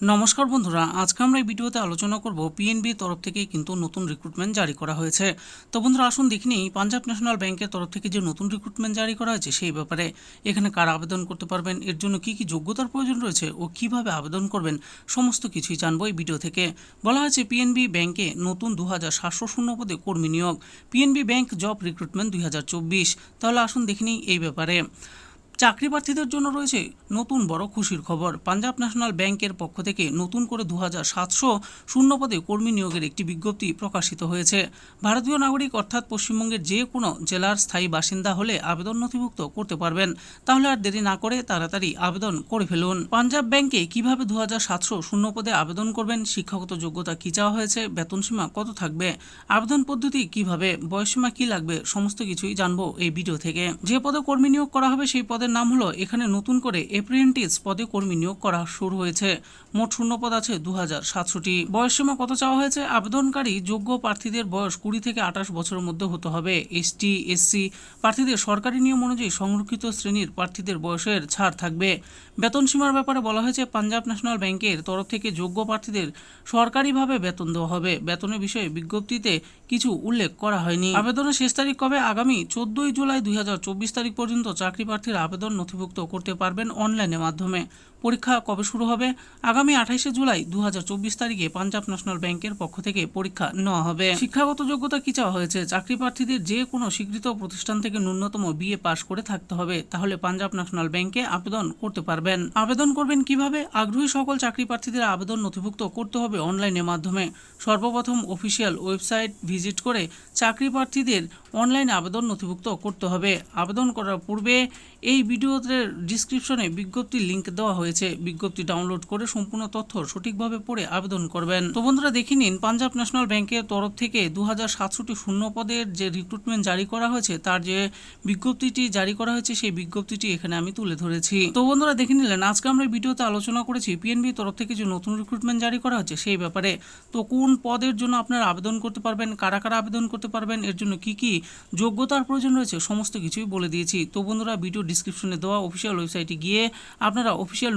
নমস্কার বন্ধুরা, আজকে আমরা এই ভিডিওতে আলোচনা করব পিএনবি তরফ থেকে কিন্তু নতুন রিক্রুটমেন্ট জারি করা হয়েছে। তো বন্ধুরা, আসুন দেখিনি পাঞ্জাব ন্যাশনাল ব্যাংকের তরফ থেকে যে নতুন রিক্রুটমেন্ট জারি করা হয়েছে সেই ব্যাপারে এখানে কারা আবেদন করতে পারবেন, এর জন্য কি কি যোগ্যতার প্রয়োজন রয়েছে ও কীভাবে আবেদন করবেন, সমস্ত কিছুই জানব এই ভিডিও থেকে। বলা হয়েছে পিএনবি ব্যাংকে নতুন দু হাজার সাতশো শূন্য পদে কর্মী নিয়োগ পিএনবি ব্যাংক জব রিক্রুটমেন্ট দুই হাজার চব্বিশ। তাহলে আসুন দেখিনি এই ব্যাপারে। চাকরি প্রার্থীদের জন্য রয়েছে নতুন বড় খুশির খবর। পাঞ্জাব ন্যাশনাল ব্যাংকের পক্ষ থেকে নতুন করে দু হাজার সাতশো শূন্য পদে কর্মী নিয়োগের একটি বিজ্ঞপ্তি প্রকাশিত হয়েছে। ভারতীয় নাগরিক অর্থাৎ পশ্চিমবঙ্গের যে কোনো জেলার স্থায়ী বাসিন্দা হলে আবেদন নথিভুক্ত করতে পারবেন। তাহলে আর দেরি না করে তাড়াতাড়ি আবেদন করে ফেলুন। পাঞ্জাব ব্যাংকে কীভাবে দু হাজার সাতশো শূন্য পদে আবেদন করবেন, শিক্ষাগত যোগ্যতা কী চাওয়া হয়েছে, বেতন সীমা কত থাকবে, আবেদন পদ্ধতি কীভাবে বয়সীমা কি লাগবে, সমস্ত কিছুই জানব এই ভিডিও থেকে। যে পদে কর্মী নিয়োগ করা হবে সেই পদের নাম হলো, এখানে নতুন করে এপ্রেন্টিস পদে কর্মী নিয়োগ করা শুরু হয়েছে। মোট শূন্য পদ আছে দু হাজার সাতশোটি বয়সসীমা কত চাওয়া হয়েছে? আবেদনকারী যোগ্য প্রার্থীদের বয়স কুড়ি থেকে আঠাশ বছরের মধ্যে হতে হবে। এসটি, এসসি প্রার্থীদের সরকারি নিয়ম অনুযায়ী সংরক্ষিত শ্রেণির প্রার্থীদের বয়সের ছাড় থাকবে। বেতন সীমার ব্যাপারে বলা হয়েছে, পাঞ্জাব ন্যাশনাল ব্যাংকের তরফ থেকে যোগ্য প্রার্থীদের সরকারিভাবে বেতন দেওয়া হবে। বেতনের বিষয়ে বিজ্ঞপ্তিতে কিছু উল্লেখ করা হয়নি। আবেদনের শেষ তারিখ কবে? আগামী চোদ্দই জুলাই দুই হাজার চব্বিশ তারিখ পর্যন্ত চাকরি প্রার্থীরা আবেদন নথিভুক্ত করতে পারবেন অনলাইনের মাধ্যমে। পরীক্ষা কবে শুরু হবে? আগামী আঠাইশে জুলাই দু হাজার চব্বিশ তারিখে পাঞ্জাব ন্যাশনাল ব্যাংকের পক্ষ থেকে পরীক্ষা নেওয়া হবে। শিক্ষাগত যোগ্যতা কি চাওয়া হয়েছে? চাকরি প্রার্থীদের যে কোনো স্বীকৃত প্রতিষ্ঠান থেকে ন্যূনতম বিএ পাশ করে থাকতে হবে, তাহলে পাঞ্জাব ন্যাশনাল ব্যাংকে আবেদন করতে পারবেন। আবেদন করবেন কীভাবে? আগ্রহী সকল চাকরি প্রার্থীদের আবেদন নথিভুক্ত করতে হবে অনলাইনের মাধ্যমে। সর্বপ্রথম অফিসিয়াল ওয়েবসাইট ভিজিট করে চাকরি প্রার্থীদের অনলাইনে আবেদন নথিভুক্ত করতে হবে। আবেদন করার পূর্বে এই ভিডিওতে ডিসক্রিপশনে বিজ্ঞপ্তির লিঙ্ক দেওয়া হয়েছে। বিজ্ঞপ্তি ডাউনলোড করে সম্পূর্ণ তথ্য সঠিকভাবে পড়ে আবেদন করবেন। তো বন্ধুরা দেখে নিন, পাঞ্জাব ন্যাশনাল ব্যাংকের তরফ থেকে দু হাজার সাতশোটি শূন্য পদের যে রিক্রুটমেন্ট জারি করা হয়েছে, তার যে বিজ্ঞপ্তিটি জারি করা হয়েছে, সেই বিজ্ঞপ্তিটি এখানে আমি তুলে ধরেছি। তো বন্ধুরা দেখে নিলেন, আজকে আমরা ভিডিওতে আলোচনা করেছি পিএনবি তরফ থেকে যে নতুন রিক্রুটমেন্ট জারি করা হচ্ছে সেই ব্যাপারে। তো কোন পদের জন্য আপনারা আবেদন করতে পারবেন, কারা কারা আবেদন করতে পারবেন, এর জন্য কি কি যোগ্যতার প্রয়োজন রয়েছে, সমস্ত কিছুই বলে দিয়েছি। তো বন্ধুরা, ভিডিও ডিসক্রিপশনে দেওয়া অফিসিয়াল ওয়েবসাইটে গিয়ে আপনারা অফিসিয়াল